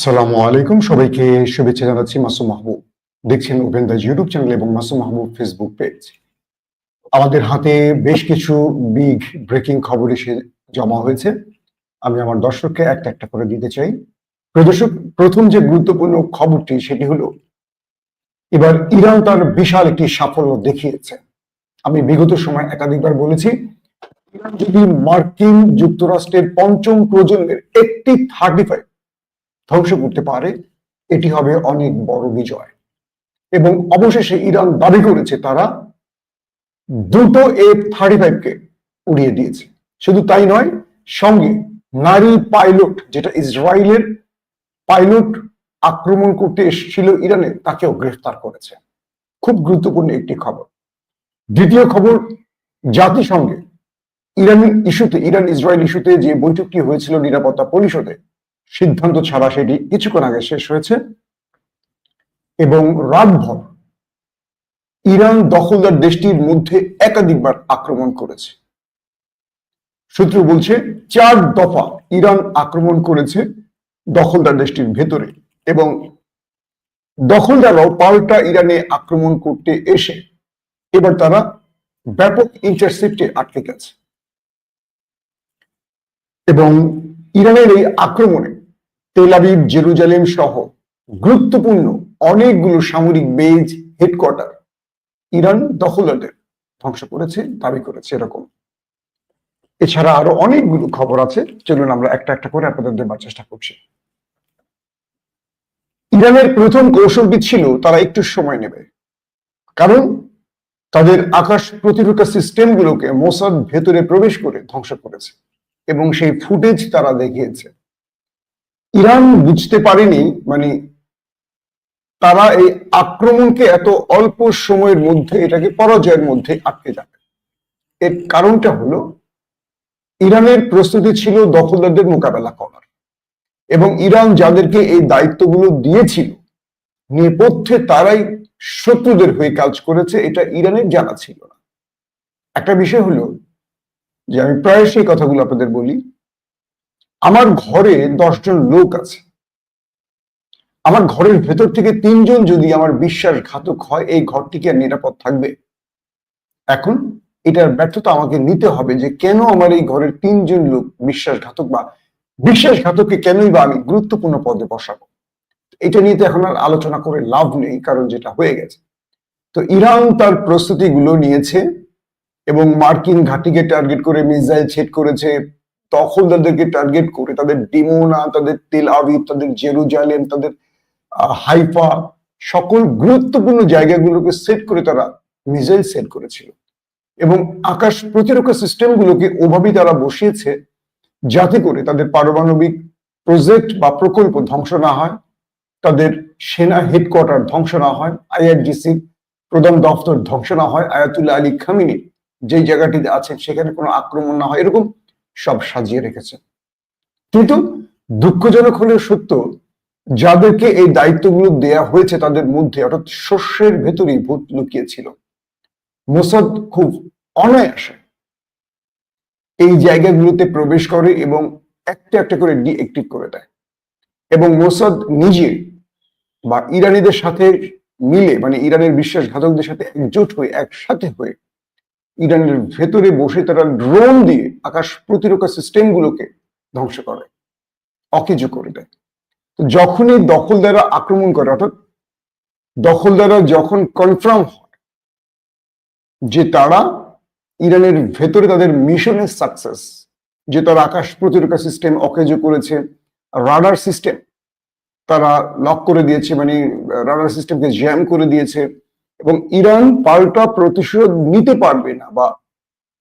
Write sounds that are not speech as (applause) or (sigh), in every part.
আসসালামু আলাইকুম। সবাইকে শুভেচ্ছা জানাচ্ছি মাসুম মাহবুব। দেখছেন ওপেন দ্য ইউটিউব চ্যানেল এবং মাসুম মাহবুব ফেসবুক পেজ। আমাদের হাতে বেশ কিছু বিগ ব্রেকিং খবর এসে জমা হয়েছে। আমি আমার দর্শককে একটা একটা করে দিতে চাই। প্রদর্শক প্রথম যে গুরুত্বপূর্ণ খবরটি সেটি হলো, এবার ইরান তার বিশাল একটি সাফল্য দেখিয়েছে। আমি বিগত সময় একাধিকবার বলেছি, ইরান যদি মার্কিন যুক্তরাষ্ট্রের পঞ্চম প্রজন্মের একটি থার্টি ফাইভ ধ্বংস করতে পারে, এটি হবে অনেক বড় বিজয়। এবং অবশেষে ইরান দাবি করেছে তারা দুটো এফ থার্টি ফাইভকে উড়িয়ে দিয়েছে। শুধু তাই নয়, সঙ্গে নারী পাইলট, যেটা ইসরায়েলের পাইলট আক্রমণ করতে এসেছিল ইরানে, তাকেও গ্রেফতার করেছে। খুব গুরুত্বপূর্ণ একটি খবর। দ্বিতীয় খবর, জাতিসংঘে ইরান ইস্যুতে ইরান ইসরায়েল ইস্যুতে যে বৈঠকটি হয়েছিল নিরাপত্তা পরিষদে সিদ্ধান্ত ছাড়া সেটি কিছুক্ষণ আগে শেষ হয়েছে। এবং রাতভর ইরান দখলদার দেশটির মধ্যে একাধিকবার আক্রমণ করেছে। সূত্র বলছে, চার দফা ইরান আক্রমণ করেছে দখলদার দেশটির ভেতরে এবং দখলদাররাও পাল্টা ইরানে আক্রমণ করতে এসে এবার তারা ব্যাপক ইন্টারসেপ্টে আটকে গেছে। এবং ইরানের এই আক্রমণে তেল আবিব, জেরুজালেম সহ গুরুত্বপূর্ণ অনেকগুলো সামরিক বেজ হেডকোয়ার্টার ইরান দখলদারদের ধ্বংস করেছে, দাবি করেছে এরকম। এছাড়া আরও অনেকগুলো খবর আছে, চলুন আমরা একটা একটা করে আপনাদের দেবার চেষ্টা করছি। ইরানের প্রথম কৌশলবিদ ছিল, তারা একটু সময় নেবে। কারণ তাদের আকাশ প্রতিরক্ষা সিস্টেমগুলোকে মোসাদ ভেতরে প্রবেশ করে ধ্বংস করেছে এবং সেই ফুটেজ তারা দেখিয়েছে। ইরান বুঝতে পারেনি মানে তারা এই আক্রমণকে এত অল্প সময়ের মধ্যে, এটাকে পরাজয়ের মধ্যে আটকে যাবে। এর কারণটা হলো, ইরানের প্রস্তুতি ছিল দখলদারদের মোকাবেলা করার। এবং ইরান যাদেরকে এই দায়িত্বগুলো দিয়েছিল, নেপথ্যে তারাই শত্রুদের হয়ে কাজ করেছে, এটা ইরানের জানা ছিল না। একটা বিষয় হলো, যে আমি প্রায় সেই কথাগুলো আপনাদের বলি আমার ঘরে দশজন লোক আছে। আমার ঘরের ভেতর থেকে তিনজন যদি আমার বিশ্বাসঘাতক হয়, এই ঘরটি কি আর নিরাপদ থাকবে? এখন এটার ব্যর্থতা আমাকে নিতে হবে যে কেন আমার এই ঘরের তিনজন লোক বিশ্বাসঘাতক বা বিশ্বাসঘাতককে কেনই বা আমি গুরুত্বপূর্ণ পদে বসাবো? এটা নিয়ে তো এখন আর আলোচনা করে লাভ নেই, কারণ যেটা হয়ে গেছে। তো ইরান তার প্রস্তুতিগুলো নিয়েছে এবং মার্কিন ঘাটিকে টার্গেট করে মিসাইল ছেদ করেছে দখলদারদেরকে টার্গেট করে, তাদের ডিমোনা, তাদের তেল আবিব, তাদের জেরুজালেম, তাদের হাইফা, সকল গুরুত্বপূর্ণ জায়গাগুলোকে সেট করে তারা মিসাইল সেট করেছিল। এবং আকাশ প্রতিরক্ষা সিস্টেমগুলোকে ওভাবেই তারা বসিয়েছে যাতে করে তাদের পারমাণবিক প্রজেক্ট বা প্রকল্প ধ্বংস না হয়, তাদের সেনা হেডকোয়ার্টার ধ্বংস না হয় আইআরজিসি প্রধান দপ্তর ধ্বংস না হয়, আয়াতুল্লাহ আলী খামিনি যে জায়গাটিতে আছেন সেখানে কোনো আক্রমণ না হয়, এরকম সব সাজিয়ে রেখেছে। কিন্তু দুঃখজনক হলেও সত্য, যাদেরকে এই দায়িত্বগুলো দেয়া হয়েছে তাদের মধ্যে অর্থাৎ শস্যের ভেতরেই ভূত লুকিয়েছিল। মোসাদ খুব অনায়াসে এই জায়গাগুলোতে প্রবেশ করে এবং একটা একটা করে ডিএক্টিভ করে দেয়। এবং মোসাদ নিজে বা ইরানিদের সাথে মিলে মানে ইরানের বিশ্বাসঘাতকদের সাথে একজোট হয়ে, একসাথে হয়ে ইরানের ভেতরে বসে তারা ড্রোন দিয়ে আকাশ প্রতিরক্ষা সিস্টেমগুলোকে ধ্বংস করে, অকেজ করে দেয়। তো যখনই দখলদাররা আক্রমণ করে, অর্থাৎ দখলদাররা যখন কনফার্ম হয় যে তারা ইরানের ভেতরে তাদের মিশনের সাকসেস যে তারা আকাশ প্রতিরক্ষা সিস্টেম অকেজ করেছে রাডার সিস্টেম তারা লক করে দিয়েছে মানে রাডার সিস্টেমকে জ্যাম করে দিয়েছে এবং ইরান পাল্টা প্রতিশোধ নিতে পারবে না বা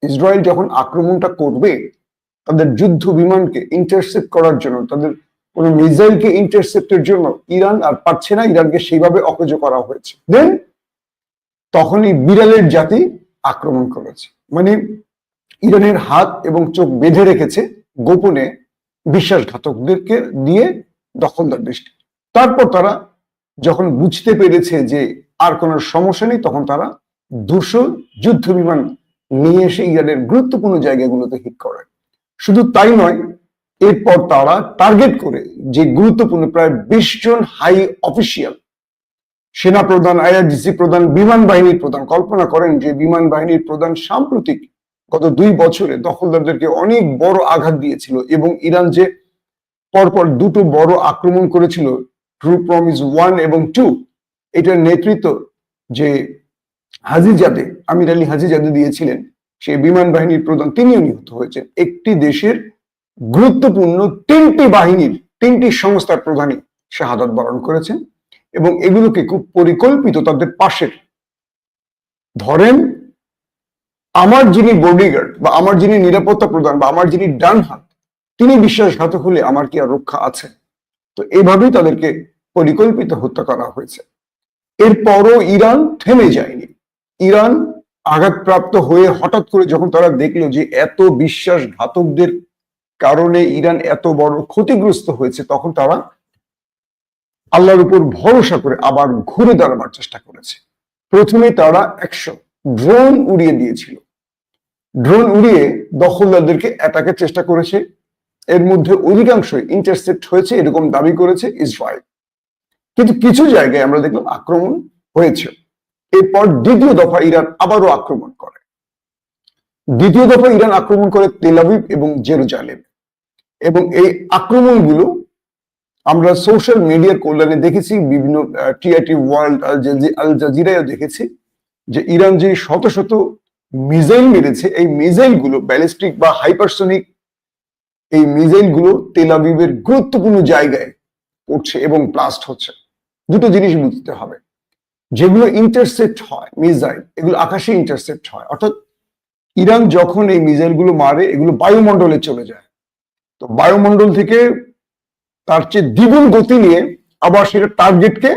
ইসরায়েল যখন আক্রমণটা করবে, তাদের যুদ্ধ বিমানকে ইন্টারসেপ্ট করার জন্য, তাদের কোন মিসাইলকে ইন্টারসেপ্টের জন্য ইরান আর পারছে না, ইরানকে সেইভাবে অকেজ করা হয়েছে। দেন তখনই বিড়ালের জাতি আক্রমণ করেছে। মানে ইরানের হাত এবং চোখ বেঁধে রেখেছে গোপনে বিশ্বাসঘাতকদেরকে দিয়ে দখলদার দৃষ্টি। তারপর তারা যখন বুঝতে পেরেছে যে আর কোনো সমস্যা নেই, তখন তারা দুশো যুদ্ধ বিমান নিয়ে এসে ইরানের গুরুত্বপূর্ণ জায়গাগুলোতে হিট করে। শুধু তাই নয়, এরপর তারা টার্গেট করে যে গুরুত্বপূর্ণ প্রায় বিশ জন হাই অফিসিয়াল সেনা প্রধান আইআরজিসি প্রধান, বিমান বাহিনীর প্রধান কল্পনা করেন যে বিমান বাহিনীর প্রধান সাম্প্রতিক গত দুই বছরে দখলদারদেরকে অনেক বড় আঘাত দিয়েছিল এবং ইরান যে পরপর দুটো বড় আক্রমণ করেছিল ট্রু প্রমিস ওয়ান এবং টু এটার নেতৃত্ব যে হাজিজাদে আমির আলী হাজিজাদে দিয়েছিলেন, সেই বিমান বাহিনীর প্রধান, তিনিও নিহত হয়েছেন। একটি দেশের গুরুত্বপূর্ণ তিনটি বাহিনীর, তিনটি সংস্থার প্রধানই শাহাদাত বরণ করেছেন এবং এগুলোকে খুব পরিকল্পিত তাদের পাশের। ধরেন, আমার যিনি বডিগার্ড বা আমার যিনি নিরাপত্তা প্রদান বা আমার যিনি ডান হাত তিনি বিশ্বাসঘাতক হলে আমার কি আর রক্ষা আছে? তো এইভাবেই তাদেরকে পরিকল্পিত হত্যা করা হয়েছে। এরপরও ইরান থেমে যায়নি। ইরান আঘাতপ্রাপ্ত হয়ে হঠাৎ করে যখন তারা দেখল যে এত বিশ্বাসঘাতকদের কারণে ইরান এত বড় ক্ষতিগ্রস্ত হয়েছে, তখন তারা আল্লাহর উপর ভরসা করে আবার ঘুরে দাঁড়াবার চেষ্টা করেছে। প্রথমে তারা একশো ড্রোন উড়িয়ে দিয়েছিল। ড্রোন উড়িয়ে দখলদারদেরকে অ্যাটাকের চেষ্টা করেছে। এর মধ্যে অধিকাংশই ইন্টারসেপ্ট হয়েছে, এরকম দাবি করেছে ইসরায়েল। কিন্তু কিছু জায়গায় আমরা দেখলাম আক্রমণ হয়েছে। এরপর দ্বিতীয় দফা ইরান আবারও আক্রমণ করে। দ্বিতীয় দফা ইরান আক্রমণ করে তেলাবিব এবং জেরুজালেম। এবং এই আক্রমণগুলো আমরা সোশ্যাল মিডিয়ার কল্যাণে দেখেছি, বিভিন্ন টিআইটি ওয়ার্ল্ড, আল জাজিরায়ও দেখেছি যে ইরান যে শত শত মিসাইল মেরেছে, এই মিসাইলগুলো ব্যালিস্টিক বা হাইপারসনিক, এই মিসাইলগুলো তেলাবিবের গুরুত্বপূর্ণ জায়গায় উঠছে এবং ব্লাস্ট হচ্ছে। দুটো জিনিস বুঝতে হবে। যেগুলো ইন্টারসেপ্ট হয় মিসাইল এগুলো আকাশে ইন্টারসেপ্ট হয়, অর্থাৎ ইরান যখন এই মিসাইলগুলো মারে, এগুলো বায়ুমণ্ডলে চলে যায়। তো বায়ুমণ্ডল থেকে তার চেয়ে দ্বিগুণ গতি নিয়ে আবার সেটা টার্গেটকে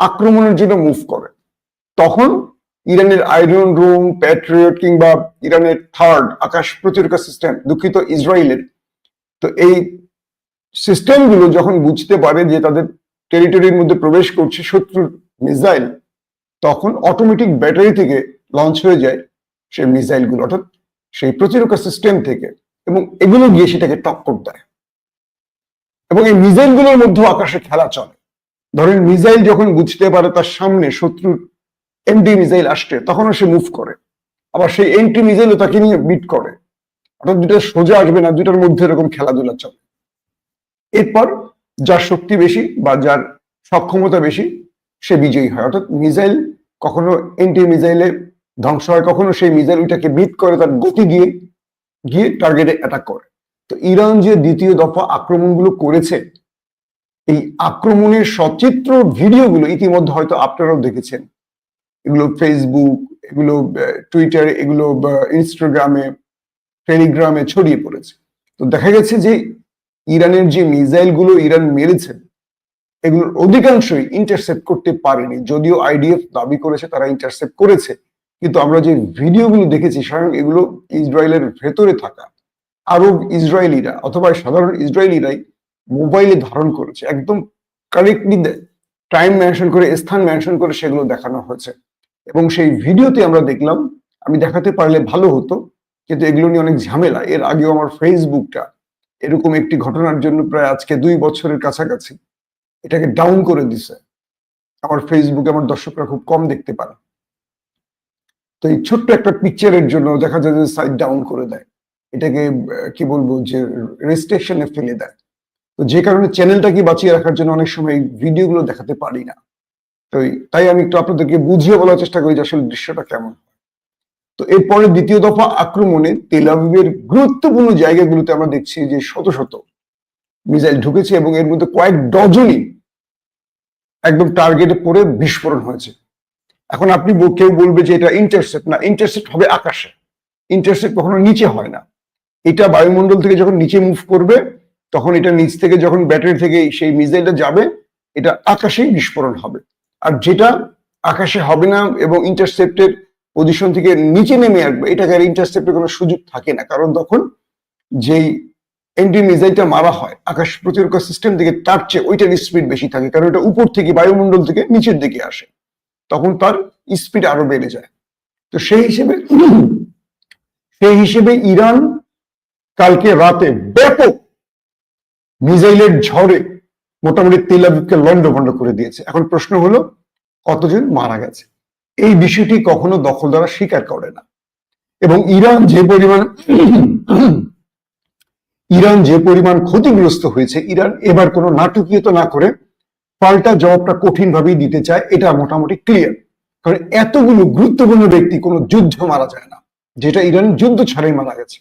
আক্রমণের জন্য মুভ করে। তখন ইরানের আয়রন রুম প্যাট্রিয়ট কিংবা ইরানের থার্ড আকাশ প্রতিরক্ষা সিস্টেম দুঃখিত ইসরায়েলের, তো এই সিস্টেমগুলো যখন বুঝতে পারে যে তাদের টেরিটরির মধ্যে প্রবেশ করছে শত্রুর মিসাইল তখন অটোমেটিক ব্যাটারি থেকে লঞ্চ হয়ে যায় সেই মিসাইলগুলো অর্থাৎ সেই প্রতিরক্ষা সিস্টেম থেকে এবং এগুলো গিয়ে সেটাকে টক্কর দেয়। এবং এই মিসাইলগুলোর মধ্যে আকাশে খেলা চলে। ধরেন মিসাইল যখন বুঝতে পারে তার সামনে শত্রুর এন্টি মিসাইল আসছে, তখনও সে মুভ করে। আবার সেই এন্টি মিসাইলও তাকে নিয়ে বিট করে। অর্থাৎ দুটা সোজা আসবে না, দুটার মধ্যে এরকম খেলাধুলা চলে। এরপর যার শক্তি বেশি বা যার সক্ষমতা বেশি, সে বিজয়ী হয়। অর্থাৎ মিসাইল কখনো এন্টি মিসাইলে ধ্বংস হয়, কখনো সেই মিসাইল ওইটাকে বিট করে তার গতি দিয়ে গিয়ে টার্গেটে অ্যাটাক করে। তো ইরান যে দ্বিতীয় দফা আক্রমণগুলো করেছে, এই আক্রমণের সচিত্র ভিডিওগুলো ইতিমধ্যে হয়তো আপনারাও দেখেছেন। এগুলো ফেসবুক এগুলো টুইটারে এগুলো ইনস্টাগ্রামে টেলিগ্রামে ছড়িয়ে পড়েছে। তো দেখা গেছে যে ইরানের যে মিসাইলগুলো ইরান মেরেছে, এগুলোর অধিকাংশই ইন্টারসেপ্ট করতে পারেনি। যদিও আইডিএফ দাবি করেছে, তারা ইন্টারসেপ্ট করেছে। কিন্তু আমরা যে ভিডিওগুলো দেখেছি, স্বয়ং এগুলো ইসরায়েলের ভেতরে থাকা। আরব ইসরায়েলিরা অথবা সাধারণ ইসরায়েলিরাই মোবাইলে ধারণ করেছে। একদম কারেক্টলি টাইম মেনশন করে, স্থান মেনশন করে সেগুলো দেখানো হয়েছে। এবং সেই ভিডিওতে আমরা দেখলাম, আমি দেখাতে পারলে ভালো হতো, কিন্তু এগুলো নিয়ে অনেক ঝামেলা। এর আগেও আমার ফেসবুকটা এরকম একটি ঘটনার জন্য প্রায় আজকে দুই বছরের কাছাকাছি এটাকে ডাউন করে দিছে। আমার ফেসবুকে আমার দর্শকরা খুব কম দেখতে পারে। তো এই ছোট্ট একটা পিকচারের জন্য দেখা যায় যে সাইড ডাউন করে দেয়। এটাকে কি বলব, যে রেজিস্ট্রেশনে ফেলে দেয়। তো যে কারণে চ্যানেলটাকে বাঁচিয়ে রাখার জন্য অনেক সময় ভিডিওগুলো দেখাতে পারি না। তো তাই আমি একটু আপনাদেরকে বুঝিয়ে বলার চেষ্টা করি যে আসলে দৃশ্যটা কেমন। তো এরপরে দ্বিতীয় দফা আক্রমণে তেলাবিবের গুরুত্বপূর্ণ জায়গাগুলোতে আমরা দেখছি যে শত শত মিসাইল ঢুকেছে এবং এর মধ্যে কয়েক ডজনই একদম টার্গেটে পড়ে বিস্ফোরণ হয়েছে। এখন আপনি কেউ বলবে যে এটা ইন্টারসেপ্ট না ইন্টারসেপ্ট হবে আকাশে। ইন্টারসেপ্ট কখনো নিচে হয় না। এটা বায়ুমণ্ডল থেকে যখন নিচে মুভ করবে, তখন এটা নিচ থেকে যখন ব্যাটারি থেকে সেই মিসাইলটা যাবে, এটা আকাশেই বিস্ফোরণ হবে। আর যেটা আকাশে হবে না এবং ইন্টারসেপ্টের পজিশন থেকে নিচে নেমে আসবে এটাকে আর ইন্টারসেপ্টের কোনো সুযোগ থাকে না। কারণ তখন যেই এন্টি মিসাইলটা মারা হয়, আকাশ প্রতিরক্ষা সিস্টেম থেকে তার ওইটার স্পিড বেশি থাকে, কারণ এটা উপর থেকে বায়ুমণ্ডল থেকে নিচের দিকে আসে। তখন তার স্পিড আরও বেড়ে যায়। তো সেই হিসেবে সেই হিসেবে ইরান কালকে রাতে ব্যাপক মিসাইলের ঝড়ে মোটামুটি তেল আবিবকে লন্ডভন্ড করে দিয়েছে। এখন প্রশ্ন হলো, কতজন মারা গেছে? এই বিষয়টি কখনো দখলদারা স্বীকার করে না। এবং ইরান যে পরিমাণ (clears throat) ইরান যে পরিমাণ ক্ষতিগ্রস্ত হয়েছে, ইরান এবার কোনো নাটকীয়তা না করে পাল্টা জবাবটা কঠিনভাবেই দিতে চায়, এটা মোটামুটি ক্লিয়ার কারণ এতগুলো গুরুত্বপূর্ণ ব্যক্তি কোনো যুদ্ধ মারা যায় না, যেটা ইরান যুদ্ধ ছাড়াই মারা গেছে।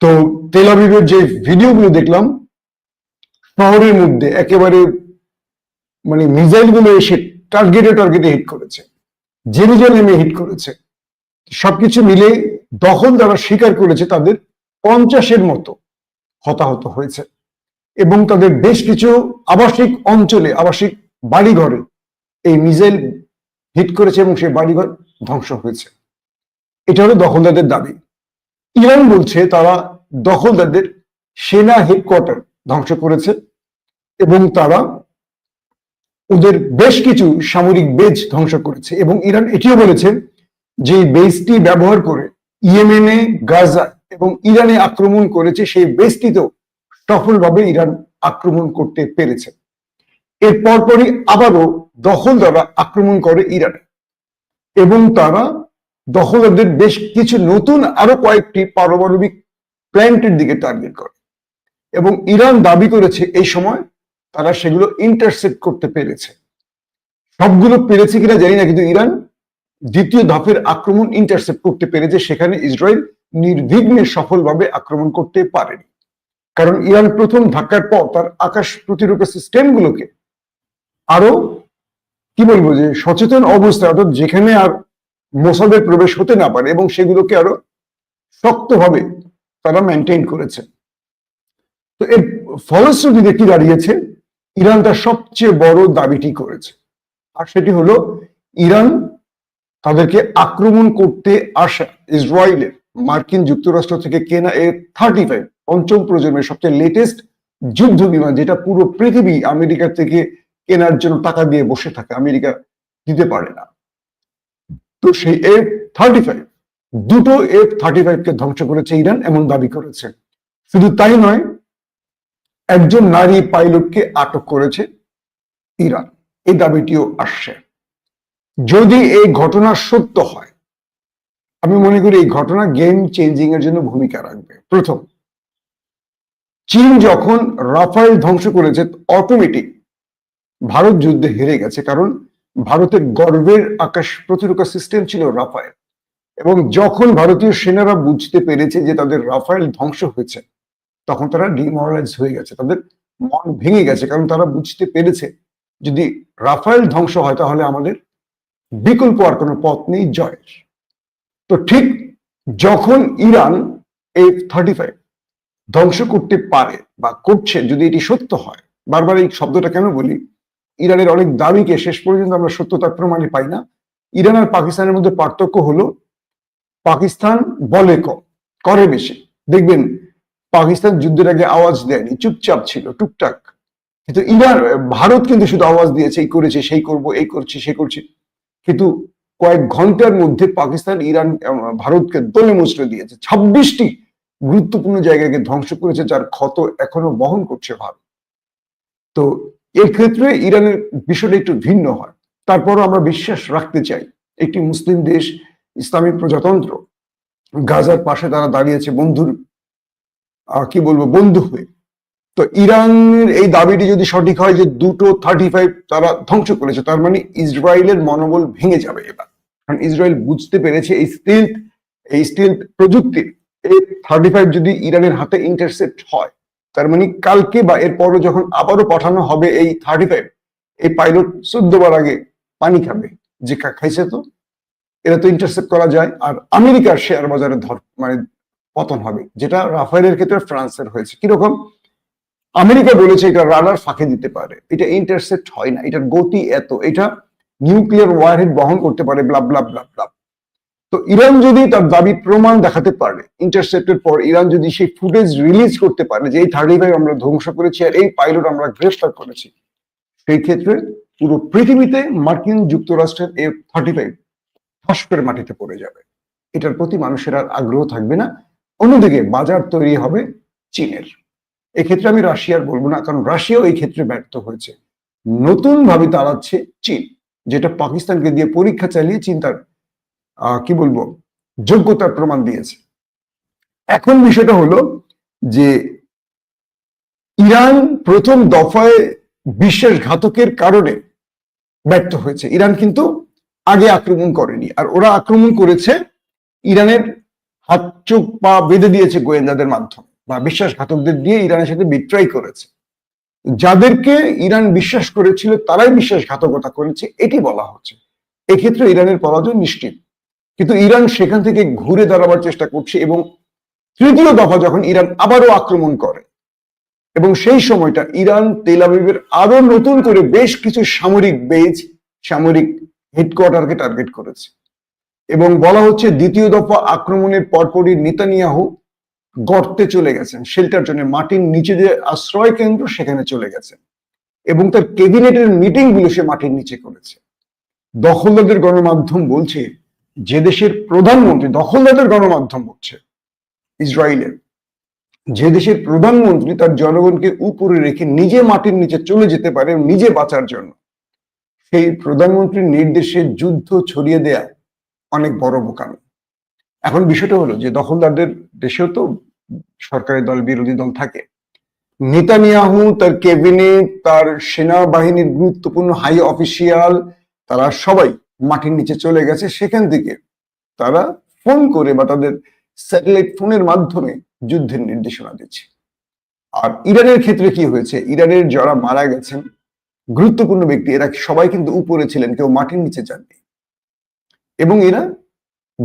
তো তেল আবিবের যে ভিডিওগুলো দেখলাম, শহরের মধ্যে একেবারে মানে মিসাইলগুলো এসে টার্গেটে টার্গেটে হিট করেছে। জেরুজালেমে হিট করেছে। সবকিছু মিলে দখল যারা স্বীকার করেছে, তাদের পঞ্চাশের মতো হতাহত হয়েছে। এবং তাদের বেশ কিছু আবাসিক অঞ্চলে, আবাসিক বাড়িঘরে এই মিসাইল হিট করেছে এবং সেই বাড়িঘর ধ্বংস হয়েছে। এটা হলো দখলদারদের দাবি। ইরান বলছে তারা দখলদারদের সেনা হেডকোয়ার্টার ধ্বংস করেছে এবং তারা ওদের বেশ কিছু সামরিক বেজ ধ্বংস করেছে এবং ইরান এটিও বলেছে যে বেসটি ব্যবহার করে ইয়েমেনে, গাজা এবং ইরানে আক্রমণ করেছে, সেই বেসটিতেও সফলভাবে ইরান আক্রমণ করতে পেরেছে। এর পরপরই আবারও দখলদাররা আক্রমণ করে ইরানে এবং তারা দখলদারদের বেশ কিছু নতুন আরও কয়েকটি পারমাণবিক প্ল্যান্টের দিকে টার্গেট করে। এবং ইরান দাবি করেছে এই সময় তারা সেগুলো ইন্টারসেপ্ট করতে পেরেছে। সবগুলো পেরেছে কিনা জানি না, কিন্তু ইরান দ্বিতীয় ধাপের আক্রমণ ইন্টারসেপ্ট করতে পেরেছে, সেখানে ইসরায়েল নির্বিঘ্নে সফলভাবে আক্রমণ করতে পারেনি। কারণ ইরান প্রথম ধাক্কার পর তার আকাশ প্রতিরক্ষা সিস্টেমগুলোকে আরও, কি বলব যে সচেতন অবস্থায়, অর্থাৎ যেখানে আর মোসাদের প্রবেশ হতে না পারে এবং সেগুলোকে আরও শক্তভাবে তারা মেনটেন করেছে। তো এর ফলশ্রুতিতে কি দাঁড়িয়েছে? ইরান তার সবচেয়ে বড় দাবিটি করেছে। আর সেটি হলো, ইরান তাদেরকে আক্রমণ করতে আসা ইসরায়েলের মার্কিন যুক্তরাষ্ট্র থেকে কেনা এ থার্টি ফাইভ, পঞ্চম প্রজন্মের সবচেয়ে লেটেস্ট যুদ্ধ বিমান যেটা পুরো পৃথিবী আমেরিকা থেকে কেনার জন্য টাকা দিয়ে বসে থাকে, আমেরিকা দিতে পারে না। তো সেই এফ থার্টি ফাইভ, দুটো এফ থার্টি ফাইভ কে ধ্বংস করেছে ইরান, এমন দাবি করেছে। শুধু তাই নয় একজন নারী পাইলটকে আটক করেছে ইরান। এই দাবিটিও আসছে। যদি এই ঘটনা সত্য হয়, আমি মনে করি এই ঘটনা গেম চেঞ্জিং এর জন্য ভূমিকা রাখবে। প্রথম, চীন যখন রাফাইল ধ্বংস করেছে অটোমেটিক ভারত যুদ্ধে হেরে গেছে, কারণ ভারতের গর্বের আকাশ প্রতিরক্ষা সিস্টেম ছিল রাফায়েল। এবং যখন ভারতীয় সেনারা বুঝতে পেরেছে যে তাদের রাফায়েল ধ্বংস হয়েছে তখন তারা ডিমোরালাইজ হয়ে গেছে। তাদের মন ভেঙে গেছে কারণ তারা বুঝতে পেরেছে, যদি রাফায়েল ধ্বংস হয় তাহলে আমাদের বিকল্প আর কোনো পথ নেই জয়ের। তো ঠিক যখন ইরান এফ থার্টি ফাইভ ধ্বংস করতে পারে বা করছে, যদি এটি সত্য হয়, বারবার এই শব্দটা কেন বলি? ইরানের অনেক দাবিকে শেষ পর্যন্ত আমরা সত্যতার প্রমাণে পাই না। ইরান আর পাকিস্তানের মধ্যে পার্থক্য হলো, পাকিস্তান বলে কম করে বেশি। দেখবেন পাকিস্তান যুদ্ধের আগে আওয়াজ দেয়নি, চুপচাপ ছিল, টুকটাক। কিন্তু ইরান ভারত কিন্তু শুধু আওয়াজ দিয়েছে, এই করেছে, সেই করব, এই করছি, সে করছি। কিন্তু কয়েক ঘণ্টার মধ্যে পাকিস্তান, ইরান ভারতকে দলে মুচড়ে দিয়েছে। ছাব্বিশটি গুরুত্বপূর্ণ জায়গাকে ধ্বংস করেছে, যার ক্ষত এখনও বহন করছে ভারত। তো এর ক্ষেত্রে ইরানের বিষয়টা একটু ভিন্ন হয়। তারপরও আমরা বিশ্বাস রাখতে চাই, একটি মুসলিম দেশ, ইসলামী প্রজাতন্ত্র, গাজার পাশে তারা দাঁড়িয়েছে, বন্ধুর কি বলব, বন্ধু হয়ে। তো ইরানের এই দাবিটি যদি সঠিক হয় যে দুটো থার্টি ফাইভ তারা ধ্বংস করেছে, তার মানে ইসরায়েলের মনোবল ভেঙে যাবে এবার। কারণ ইসরায়েল বুঝতে পেরেছে এই স্টিল এই স্টিল প্রযুক্তির, এই থার্টি ফাইভ যদি ইরানের হাতে ইন্টারসেপ্ট হয়, তার মানে কালকে বা এরপরও যখন আবারও পাঠানো হবে এই থার্টি ফাইভ এই পাইলট চোদ্দবার আগে পানি খাবে। যে খাইছে তো এটা তো ইন্টারসেপ্ট করা যায়। আর আমেরিকার শেয়ার বাজারে ধর মানে পতন হবে, যেটা রাফায়েলের ক্ষেত্রে ফ্রান্সের হয়েছে। কীরকম? আমেরিকা বলেছে এটা রাডার ফাঁকে দিতে পারে। এটা ইন্টারসেপ্ট হয় না, এটার গতি এত, এটা নিউক্লিয়ার ওয়ারহেড বহন করতে পারে ব্লাব ব্লাব ব্লাব ব্লাব তো ইরান যদি তার দাবি প্রমাণ দেখাতে পারে ইন্টারসেপ্টের পর ইরান যদি সেই ফুটেজ রিলিজ করতে পারে যে এই থার্টি ফাইভ আমরা ধ্বংস করেছি আর এই পাইলট আমরা গ্রেফতার করেছি, সেই ক্ষেত্রে পুরো পৃথিবীতে মার্কিন যুক্তরাষ্ট্রের এফ থার্টি ফাইভ ঠস করে মাটিতে পড়ে যাবে। এটার প্রতি মানুষের আর আগ্রহ থাকবে না। অন্যদিকে বাজার তৈরি হবে চীনের। এক্ষেত্রে আমি রাশিয়ার বলব না, কারণ রাশিয়াও এই ক্ষেত্রে ব্যর্থ হয়েছে। নতুন ভাবে তাড়াচ্ছে চীন, যেটা পাকিস্তানকে দিয়ে পরীক্ষা চালিয়ে চীন তার কি বলব, যোগ্যতার প্রমাণ দিয়েছে। এখন বিষয়টা হলো যে ইরান প্রথম দফায় বিশ্বাসঘাতকের কারণে ব্যর্থ হয়েছে। ইরান কিন্তু আগে আক্রমণ করেনি, আর ওরা আক্রমণ করেছে ইরানের হাত চোখ পা বেঁধে দিয়েছে গোয়েন্দাদের মাধ্যমে বা বিশ্বাসঘাতকদের দিয়ে ইরানের সাথে বিট্রাই করেছে। যাদেরকে ইরান বিশ্বাস করেছিল, তারাই বিশ্বাসঘাতকতা করেছে, এটি বলা হচ্ছে। এক্ষেত্রে ইরানের পরাজয় নিশ্চিত। কিন্তু ইরান সেখান থেকে ঘুরে দাঁড়াবার চেষ্টা করছে এবং তৃতীয় দফা যখন ইরান আবারও আক্রমণ করে, এবং সেই সময়টা ইরান তেল আবিবের আরও নতুন করে বেশ কিছু সামরিক বেজ সামরিক হেডকোয়ার্টারকে টার্গেট করেছে। এবং বলা হচ্ছে দ্বিতীয় দফা আক্রমণের পরপরই নেতানিয়াহু গর্তে চলে গেছেন শেল্টার জন্য মাটির নিচে যে আশ্রয় কেন্দ্র সেখানে চলে গেছেন। এবং তার ক্যাবিনেটের মিটিংগুলো সে মাটির নিচে করেছে। দখলদারদের গণমাধ্যম বলছে, যে দেশের প্রধানমন্ত্রী, দখলদারদের গণমাধ্যম বলছে, ইসরায়েলের, যে দেশের প্রধানমন্ত্রী তার জনগণকে উপরে রেখে নিজে মাটির নিচে চলে যেতে পারে নিজে বাঁচার জন্য। সেই প্রধানমন্ত্রীর নির্দেশে যুদ্ধ ছড়িয়ে দেয়া অনেক বড় বোকামি। এখন বিষয়টা হলো যে দখলদারদের দেশেও তো সরকারি দল, বিরোধী দল থাকে। নেতানিয়াহু, তার ক্যাবিনেট তার সেনাবাহিনীর গুরুত্বপূর্ণ হাই অফিসিয়াল, তারা সবাই মাটির নিচে চলে গেছে। সেখান থেকে তারা ফোন করে বা তাদের স্যাটেলাইট ফোনের মাধ্যমে যুদ্ধের নির্দেশনা দিচ্ছে। আর ইরানের ক্ষেত্রে কি হয়েছে? ইরানের যারা মারা গেছেন, গুরুত্বপূর্ণ ব্যক্তি, এরা সবাই কিন্তু উপরে ছিলেন, কেউ মাটির নিচে যাননি। এবং এরা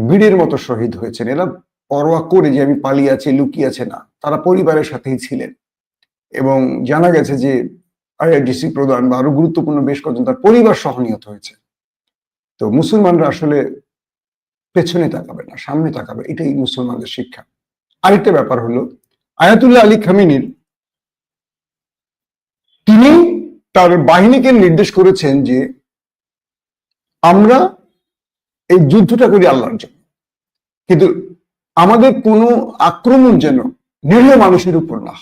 বীরের মতো শহীদ হয়েছেন। এরা পরোয়া করে যে আমি পালিয়ে আছি, লুকিয়ে আছে না। তারা পরিবারের সাথেই ছিলেন। এবং জানা গেছে যে আইআরডিসি প্রধান বা আরও গুরুত্বপূর্ণ বেশ কজন তার পরিবার সহ নিহত হয়েছে। তো মুসলমানরা আসলে পেছনে তাকাবে না, সামনে তাকাবে। এটাই মুসলমানদের শিক্ষা। আরেকটা ব্যাপার হলো, আয়াতুল্লাহ আলী খামিনীর তিনি তার বাহিনীকে নির্দেশ করেছেন যে আমরা এই যুদ্ধটা করি আল্লাহর জন্য। কিন্তু আমাদের কোনো আক্রমণ যেন নিরীহ মানুষের উপর না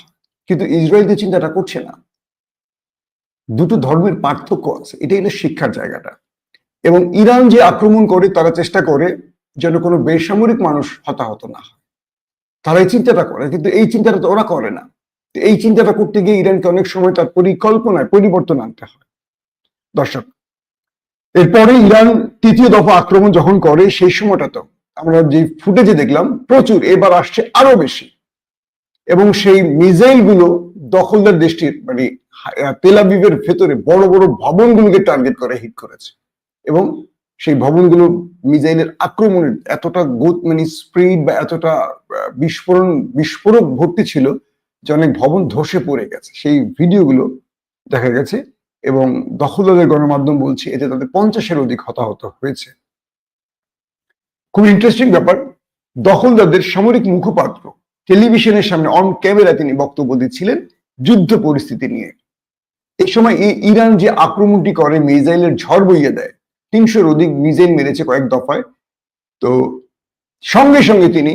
কিন্তু ইসরায়েল চিন্তাটা করছে না। দুটো ধর্মের পার্থক্য আছে, এটাই হলো শিক্ষার জায়গাটা। এবং ইরান যে আক্রমণ করে, তারা চেষ্টা করে যেন কোনো বেসামরিক মানুষ হতাহত না তারা এই চিন্তাটা করে, কিন্তু এই চিন্তাটা তো ওরা করে না। এই চিন্তাটা করতে গিয়ে ইরানকে অনেক সময় তার পরিকল্পনায় পরিবর্তন আনতে হয়। দর্শক এরপরে ইরান তৃতীয় দফা আক্রমণ যখন করে, সেই সময়টা তো আমরা যে ফুটেজে দেখলাম, প্রচুর, এবার আসছে আরও বেশি। এবং সেই মিসাইলগুলো দখলদার দেশটির মানে তেলাবিবের ভেতরে বড় বড় ভবনগুলোকে টার্গেট করে হিট করেছে। এবং সেই ভবনগুলো মিসাইলের আক্রমণের এতটা গত মানে স্প্রিড বা এতটা বিস্ফোরণ, বিস্ফোরক ভর্তি ছিল যে অনেক ভবন ধসে পড়ে গেছে। সেই ভিডিওগুলো দেখা গেছে। এবং দখলদারদের গণমাধ্যম বলছে এতে তাদের পঞ্চাশের অধিক হতাহত হয়েছে। খুব ইন্টারেস্টিং ব্যাপার, দখলদারদের সামরিক মুখপাত্র টেলিভিশনের সামনে অন ক্যামেরা তিনি বক্তব্য দিচ্ছিলেন যুদ্ধ পরিস্থিতি নিয়ে। এই সময় ইরান যে আক্রমণটি করে মিসাইলের ঝড় বইয়ে দেয়, তিনশোর অধিক মিসাইল মেরেছে কয়েক দফায়। তো সঙ্গে সঙ্গে তিনি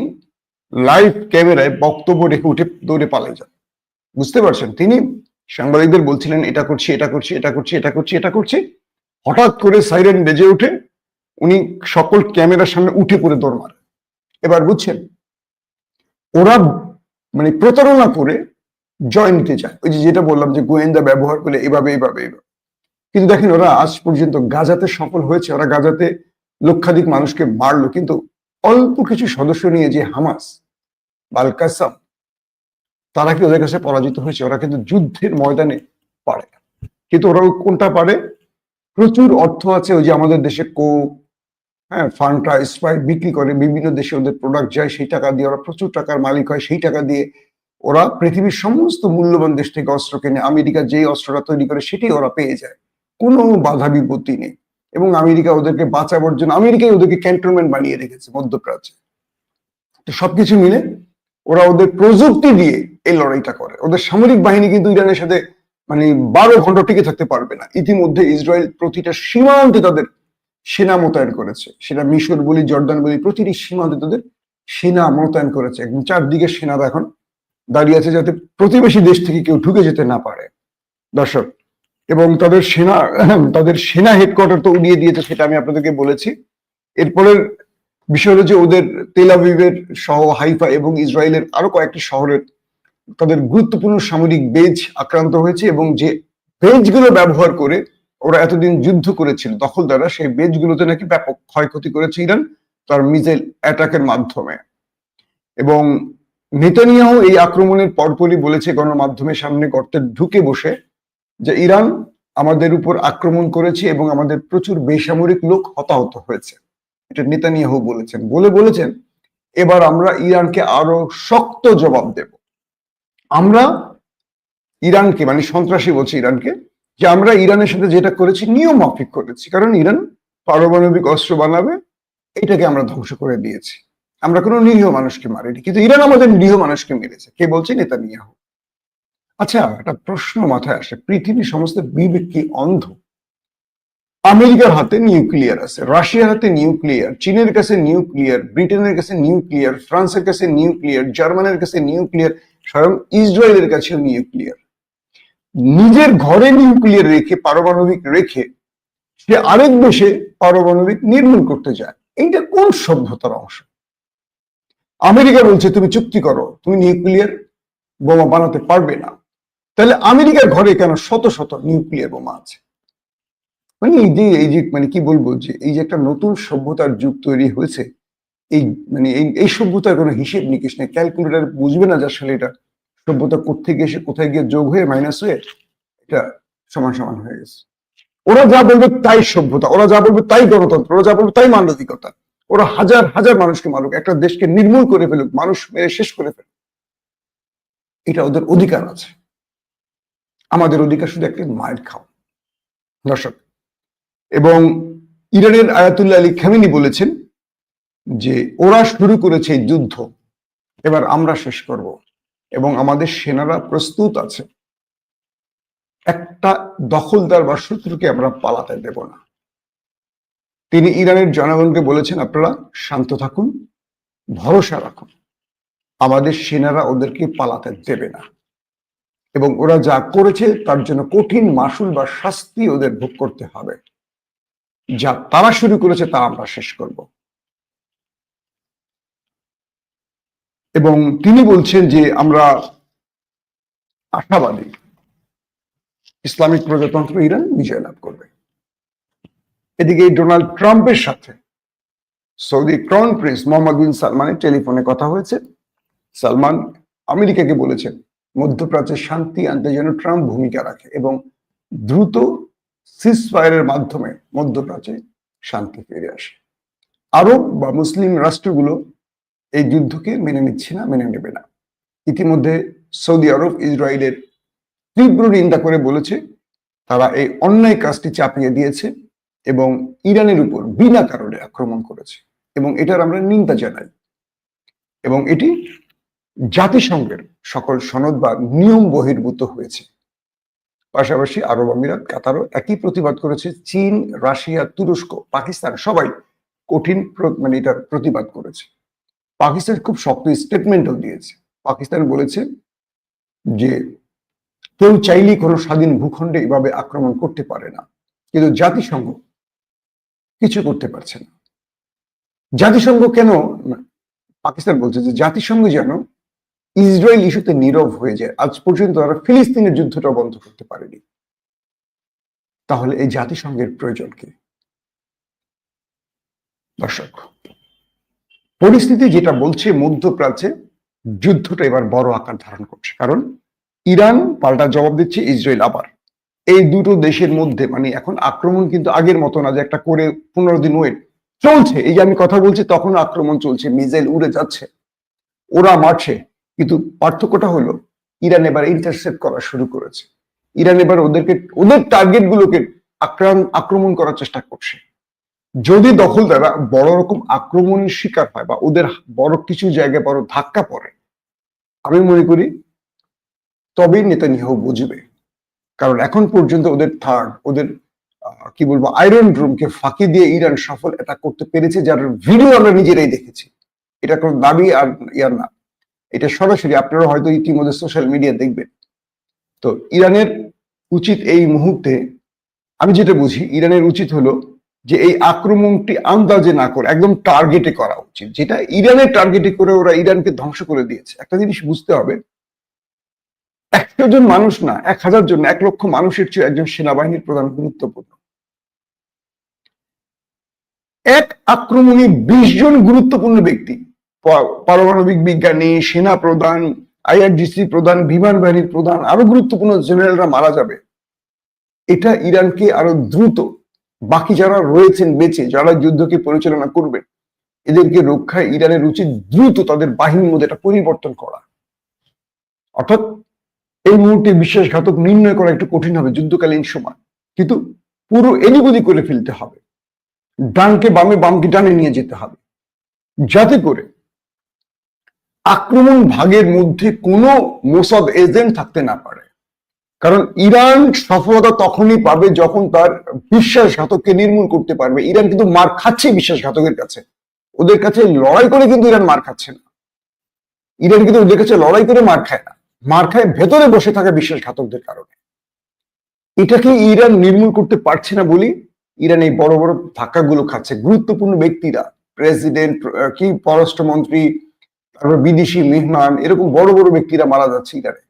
লাইভ ক্যামেরায় বক্তব্য রেখে উঠে দৌড়ে পালিয়ে যান। বুঝতে পারছেন? তিনি সাংবাদিকদের বলছিলেন, এটা করছি এটা করছি এটা করছি এটা করছি এটা করছি। হঠাৎ করে সাইরেন বেজে উঠে উনি সকল ক্যামেরার সামনে উঠে পড়ে দৌড় মারে। এবার বুঝছেন, ওরা মানে প্রতারণা করে জয় নিতে চায়। ওই যেটা বললাম যে গোয়েন্দা ব্যবহার করে এভাবে এভাবে এভাবে। কিন্তু দেখেন, ওরা আজ পর্যন্ত গাজাতে সফল হয়েছে। ওরা গাজাতে লক্ষাধিক মানুষকে মারলো। কিন্তু অল্প কিছু সদস্য নিয়ে যে হামাস, বাল কাসাম তারা কি ওদের কাছে পরাজিত হয়েছে? ওরা কিন্তু যুদ্ধের ময়দানে পারে কিন্তু ওরা কোনটা পারে? প্রচুর অর্থ আছে ওই যে আমাদের দেশে কোক হ্যাঁ ফান্টা স্প্রাইট বিক্রি করে, বিভিন্ন দেশে ওদের প্রোডাক্ট যায়, সেই টাকা দিয়ে ওরা প্রচুর টাকার মালিক হয়, সেই টাকা দিয়ে ওরা পৃথিবীর সমস্ত মূল্যবান দেশ থেকে অস্ত্র কেনে, আমেরিকা যেই অস্ত্রটা তৈরি করে সেটাই ওরা পেয়ে যায়। কোনো বাধা বিপত্তি নেই। এবং আমেরিকা ওদেরকে বাঁচাবার জন্য, আমেরিকাই ওদেরকে ক্যান্টনমেন্ট বানিয়ে রেখেছে মধ্যপ্রাচ্যে। তো সবকিছু মিলে ওরা ওদের প্রযুক্তি দিয়ে এই লড়াইটা করে। ওদের সামরিক বাহিনী কিন্তু ইরানের সাথে মানে বারো ঘণ্টা টিকে থাকতে পারবে না। ইতিমধ্যে ইসরায়েল প্রতিটা সীমান্তে তাদের সেনা মোতায়েন করেছে। সেটা মিশর বলি, জর্দান বলি, প্রতিটি সীমান্তে তাদের সেনা মোতায়েন করেছে। একদম চারদিকে সেনারা এখন দাঁড়িয়ে আছে যাতে প্রতিবেশী দেশ থেকে কেউ ঢুকে যেতে না পারে। দর্শক, এবং তাদের সেনা তাদের সেনা হেডকোয়ার্টার তো উড়িয়ে দিয়েছে সেটা আমি আপনাদেরকে বলেছি। এরপরের বিষয় হলো যে ওদের তেলাভিভের সহ হাইফা এবং ইসরায়েলের আরও কয়েকটি শহরের তাদের গুরুত্বপূর্ণ সামরিক বেজ আক্রান্ত হয়েছে এবং যে বেজগুলো ব্যবহার করে ওরা এতদিন যুদ্ধ করেছিল, দখলদাররা সেই বেজগুলোতে নাকি ব্যাপক ক্ষয়ক্ষতি করেছে ইরান তার মিসাইল অ্যাটাকের মাধ্যমে। এবং নেতানিয়াহু এই আক্রমণের পরপরই বলেছে গণমাধ্যমের সামনে গর্তে ঢুকে বসে যে ইরান আমাদের উপর আক্রমণ করেছে এবং আমাদের প্রচুর বেসামরিক লোক হতাহত হয়েছে। এটা নেতানিয়াহু বলেছেন। বলে বলেছেন, এবার আমরা ইরানকে আরও শক্ত জবাব দেব। আমরা ইরানকে মানে সন্ত্রাসী বলছি ইরানকে, যে আমরা ইরানের সাথে যেটা করেছি নিয়ম মাফিক করেছি। কারণ ইরান পারমাণবিক অস্ত্র বানাবে, এটাকে আমরা ধ্বংস করে দিয়েছি। আমরা কোনো নিরীহ মানুষকে মারিনি। কিন্তু ইরান আমাদের নিরীহ মানুষকে মেরেছে। কে বলছে? নেতানিয়াহু। আচ্ছা একটা প্রশ্ন মাথায় আসে। পৃথিবীর সমস্ত বিবেক কি অন্ধ? আমেরিকার হাতে নিউক্লিয়ার আছে, রাশিয়ার হাতে নিউক্লিয়ার, চীনের কাছে নিউক্লিয়ার, ব্রিটেনের কাছে নিউক্লিয়ার, ফ্রান্সের কাছে নিউক্লিয়ার, জার্মানের কাছে নিউক্লিয়ার, স্বয়ং ইসরায়েলের কাছেও নিউক্লিয়ার। নিজের ঘরে নিউক্লিয়ার রেখে, পারমাণবিক রেখে, সে আরেক দেশে পারমাণবিক নির্মূল করতে যায়। এইটা কোন সভ্যতার অংশ? আমেরিকা বলছে, তুমি চুক্তি করো, তুমি নিউক্লিয়ার বোমা বানাতে পারবে না। তাহলে আমেরিকার ঘরে কেন শত শত নিউক্লিয়ার বোমা আছে? মানে এই যে এই যে মানে কি বলব যে, এই যে একটা নতুন সভ্যতার যুগ তৈরি হয়েছে, এই মানে এই এই সভ্যতার কোনো হিসেব নিকেশ নেই। ক্যালকুলেটার বুঝবে না যে আসলে এটা সভ্যতা কোথেকে এসে কোথায় গিয়ে যোগ হয়ে মাইনাস হয়ে এটা সমান সমান হয়ে গেছে। ওরা যা বলবে তাই সভ্যতা, ওরা যা বলবে তাই গণতন্ত্র, ওরা যা বলবে তাই মানবিকতা। ওরা হাজার হাজার মানুষকে মারুক, একটা দেশকে নির্মূল করে ফেলুক, মানুষ মেরে শেষ করে ফেলুক। এটা ওদের অধিকার আছে। আমাদের অধিকার শুধু একটি মায়ের খাও দর্শক এবং ইরানের আয়াতুল্লাহ আলী খামিনি বলেছেন যে ওরা শুরু করেছে যুদ্ধ। এবার আমরা শেষ করব এবং আমাদের সেনারা প্রস্তুত আছে। একটা দখলদার বা শত্রুকে আমরা পালাতে দেব না। তিনি ইরানের জনগণকে বলেছেন, আপনারা শান্ত থাকুন, ভরসা রাখুন। আমাদের সেনারা ওদেরকে পালাতে দেবে না। এবং ওরা যা করেছে তার জন্য কঠিন মাসুল বা শাস্তি ওদের ভোগ করতে হবে। যা তারা শুরু করেছে, তা আমরা শেষ করব। এবং তিনি বলছেন যে আমরা আশাবাদী, ইসলামিক প্রজাতন্ত্র ইরান বিজয় লাভ করবে। এদিকে ডোনাল্ড ট্রাম্পের সাথে Saudi crown prince Mohammed bin সালমানের টেলিফোনে কথা হয়েছে। সালমান আমেরিকাকে বলেছেন, মধ্যপ্রাচ্যে শান্তি আনতে যেন ট্রাম্প ভূমিকা রাখে এবং দ্রুত সিসফায়ারের মাধ্যমে মধ্যপ্রাচ্যে শান্তি ফিরে আসে। আরব বা মুসলিম রাষ্ট্রগুলো এই যুদ্ধকে মেনে নিচ্ছে না, মেনে নেবে না। ইতিমধ্যে সৌদি আরব, ইসরায়েলের তীব্র নিন্দা করে বলেছে, তারা এই অন্যায় কাজটি চাপিয়ে দিয়েছে এবং ইরানের উপর বিনা কারণে আক্রমণ করেছে এবং এটার আমরা নিন্দা জানাই। এবং এটি জাতিসংঘের সকল সনদ বা নিয়ম বহির্ভূত হয়েছে। পাশাপাশি আরব আমিরাত, কাতারও একই প্রতিবাদ করেছে চীন, রাশিয়া, তুরস্ক, পাকিস্তান, সবাই কঠিন মানে এটার প্রতিবাদ করেছে। পাকিস্তান খুব শক্ত স্টেটমেন্টও দিয়েছে। পাকিস্তান বলেছে যে কেউ চাইলেই কোনো স্বাধীন ভূখণ্ডে এভাবে আক্রমণ করতে পারে না। কিন্তু জাতিসংঘ কিছু করতে পারছে না। জাতিসংঘ কেন পাকিস্তান বলছে যে জাতিসংঘ যেন ইসরায়েল ইস্যুতে নীরব হয়ে যায়। আজ পর্যন্ত তারা ফিলিস্তিনের যুদ্ধটা বন্ধ করতে পারেনি। তাহলে এই জাতিসংঘের প্রয়োজন কি? দর্শক, পরিস্থিতি যেটা বলছে মধ্যপ্রাচ্যে, যুদ্ধটা এবার বড় আকার ধারণ করছে। কারণ ইরান পাল্টা জবাব দিচ্ছে, ইসরায়েল আবার। এই দুটো দেশের মধ্যে মানে এখন আক্রমণ কিন্তু আগের মতো না যে একটা করে পনেরো দিন ওয়েট চলছে। এই যে আমি কথা বলছি, তখন আক্রমণ চলছে মিজাইল উড়ে যাচ্ছে। ওরা মারছে। কিন্তু পার্থক্যটা হলো, ইরান এবার ইন্টারসেপ্ট করা শুরু করেছে। ইরান এবার ওদেরকে, ওদের টার্গেট গুলোকে আক্রমণ করার চেষ্টা করছে। যদি দখলদাররা বড় রকম আক্রমণের শিকার হয় বা ওদের বড় কিছু জায়গায় বড় ধাক্কা পড়ে, আমি মনে করি তবেই নেতানিয়াহু বুঝবে। কারণ এখন পর্যন্ত ওদের থার্ড ওদের কি বলব আয়রন রুমকে ফাঁকি দিয়ে ইরান সফল এটা করতে পেরেছে, যার ভিডিও আমরা নিজেরাই দেখেছি। এটা কোনো দাবি আর ইয়ার না। এটা সরাসরি আপনারা হয়তো ইতিমধ্যে সোশ্যাল মিডিয়া দেখবেন। তো ইরানের উচিত এই মুহূর্তে, আমি যেটা বুঝি, ইরানের উচিত হলো যে এই আক্রমণটি আন্দাজে না করে, একদম টার্গেটে করা উচিত। যেটা ইরানের টার্গেটে করে ওরা ইরানকে ধ্বংস করে দিয়েছে। একটা জিনিস বুঝতে হবে, একশো জন মানুষ না, এক হাজার জন এক লক্ষ মানুষের চেয়ে একজন সেনাবাহিনীর প্রধান গুরুত্বপূর্ণ। এক আক্রমণে বিশ জন গুরুত্বপূর্ণ ব্যক্তি পারমাণবিক বিজ্ঞানী, সেনা প্রধান আইআরজিসি প্রধান, বিমান বাহিনীর প্রধান, আরও গুরুত্বপূর্ণ জেনারেলরা মারা যাবে। এটা ইরানকে আরও দ্রুত, বাকি যারা রয়েছেন বেঁচে, যারা যুদ্ধকে পরিচালনা করবেন, এদেরকে রক্ষায় ইরানের উচিত দ্রুত তাদের বাহিনীর মধ্যে একটা পরিবর্তন করা। অর্থাৎ এই মুহূর্তে বিশ্বাসঘাতক নির্ণয় করা একটু কঠিন হবে যুদ্ধকালীন সময়। কিন্তু পুরো এদিবদি করে ফেলতে হবে। ডানকে বামে বামকে ডানে নিয়ে যেতে হবে। যাতে করে আক্রমণ ভাগের মধ্যে কোনো মোসাদ এজেন্ট থাকতে না পারে। কারণ ইরান সফলতা তখনই পাবে যখন তার বিশ্বাসঘাতককে নির্মূল করতে পারবে। ইরান কিন্তু মার খাচ্ছে বিশ্বাসঘাতকের কাছে। ওদের কাছে লড়াই করে কিন্তু ইরান মার খাচ্ছে না। ইরান কিন্তু ওদের কাছে লড়াই করে মার খায় না। মার খায় ভেতরে বসে থাকা বিশ্বাসঘাতকদের কারণে। এটাকে ইরান নির্মূল করতে পারছে না বলি ইরান এই বড় বড় ধাক্কাগুলো খাচ্ছে। গুরুত্বপূর্ণ ব্যক্তিরা, প্রেসিডেন্ট কি, পররাষ্ট্রমন্ত্রী তারপর বিদেশি মেহমান, এরকম বড় বড় ব্যক্তিরা মারা যাচ্ছে ইরানে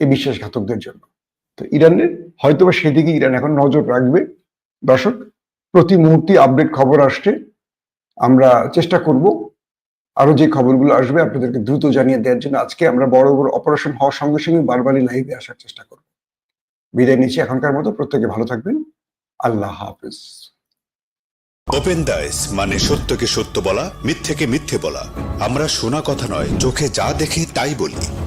এই বিশ্বাসঘাতকদের জন্য। তো ইরানের, হয়তোবা সেদিকে ইরান এখন নজর রাখবে। দর্শক, প্রতি মুহূর্তে আপডেট খবর আসছে। আমরা চেষ্টা করব আরও যে খবরগুলো আসবে আপনাদেরকে দ্রুত জানিয়ে দেওয়ার জন্য। আজকে আমরা বড় বড় অপারেশন হওয়ার সঙ্গে সঙ্গে বারবারই লাইভে আসার চেষ্টা করব। বিদায় নিচ্ছি এখনকার মতো। প্রত্যেকে ভালো থাকবেন। আল্লাহ হাফিজ। ওপেন দাইস মানে সত্যকে সত্য বলা, মিথ্যেকে মিথ্যে বলা। আমরা শোনা কথা নয়, চোখে যা দেখি তাই বলি।